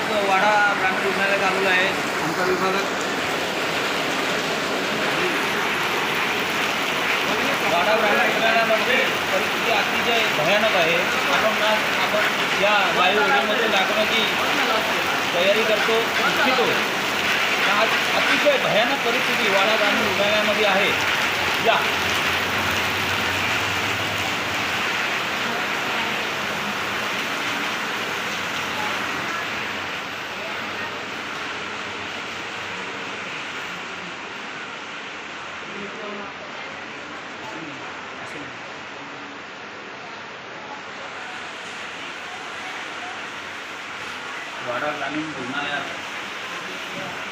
आज वाडा ग्रामीण रुग्णालयात आलेलो आहे. आमच्या विभागात वाडा ग्रामीण रुग्णालयामध्ये परिस्थिती अतिशय भयानक आहे. आपण आज आपण या लाईव्ह व्हिडिओमध्ये दाखवण्याची तयारी करतो इच्छितो. आज अतिशय भयानक परिस्थिती वाडा ग्रामीण रुग्णालयामध्ये आहे. या. वाडा ग्रामीण रुग्णालयात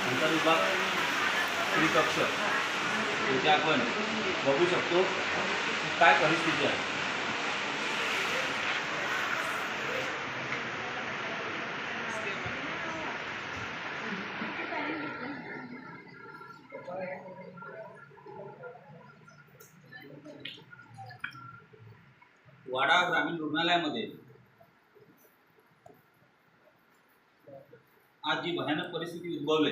अंतर्विभाग त्रिकक्ष. येथे आपण बघू शकतो काय परिस्थिती आहे. वाडा ग्रामीण रुग्णालयामध्ये. आज जी भयानक परिस्थिती उद्भवली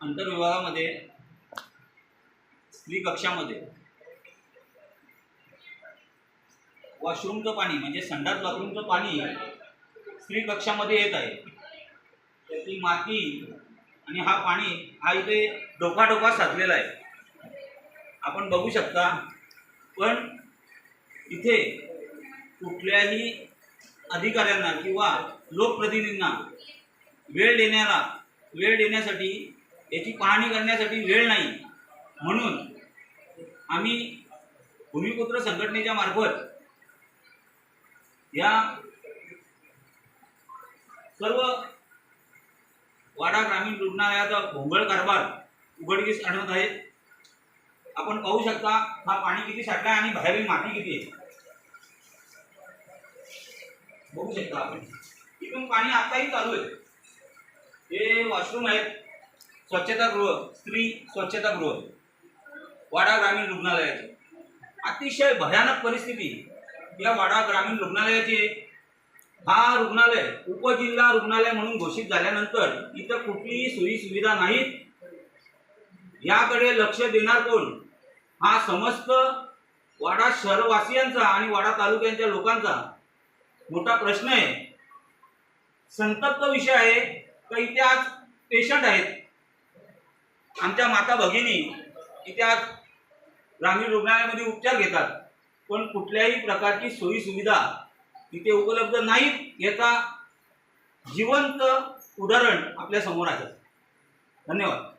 आंतरविभागामध्ये स्त्री कक्षामध्ये वॉशरूमचं पाणी म्हणजे संडास बाथरूमचं पाणी स्त्री कक्षामध्ये येत आहे. त्याची माती आणि हा पाणी हा इथे डोकाडोका साधलेला आहे. आपण बघू शकता पण इथे कुठल्याही अधिकाऱ्यांना किंवा लोकप्रतिनिधींना वेळ देण्याला वेळ देण्यासाठी याची पाहणी करण्यासाठी वेळ नाही. म्हणून आम्ही भूमिपुत्र संघटनेच्या मार्फत या सर्व वाडा ग्रामीण रुग्णालयाचा भोंगळ कारभार उघडकीस आणत आहे. आपण पाहू शकता हा पाणी किती साठला आहे आणि बाहेरील माती किती आहे? बघू शकता आपण. इथून पाणी आताही चालू आहे. हे वॉशरूम आहेत. स्वच्छतागृह स्त्री स्वच्छतागृह वाडा ग्रामीण रुग्णालयाचे. अतिशय भयानक परिस्थिती. या वाडा ग्रामीण रुग्णालयाची हा रुग्णालय उपजिल्हा रुग्णालय म्हणून घोषित झाल्यानंतर इथं कुठलीही सोयी सुविधा नाहीत. याकडे लक्ष देणार कोण? हा समस्त वाडा शहरवासियांचा आणि वाडा तालुक्यांच्या लोकांचा मोठा प्रश्न आहे. संतप्त विषय आहे. का इथे आज पेशंट आहेत? आमच्या माता भगिनी इथे आज ग्रामीण रुग्णालयामध्ये उपचार घेतात. पण कुठल्याही प्रकारची सोयीसुविधा तिथे उपलब्ध नाहीत याचा जिवंत उदाहरण आपल्यासमोर आहे. धन्यवाद.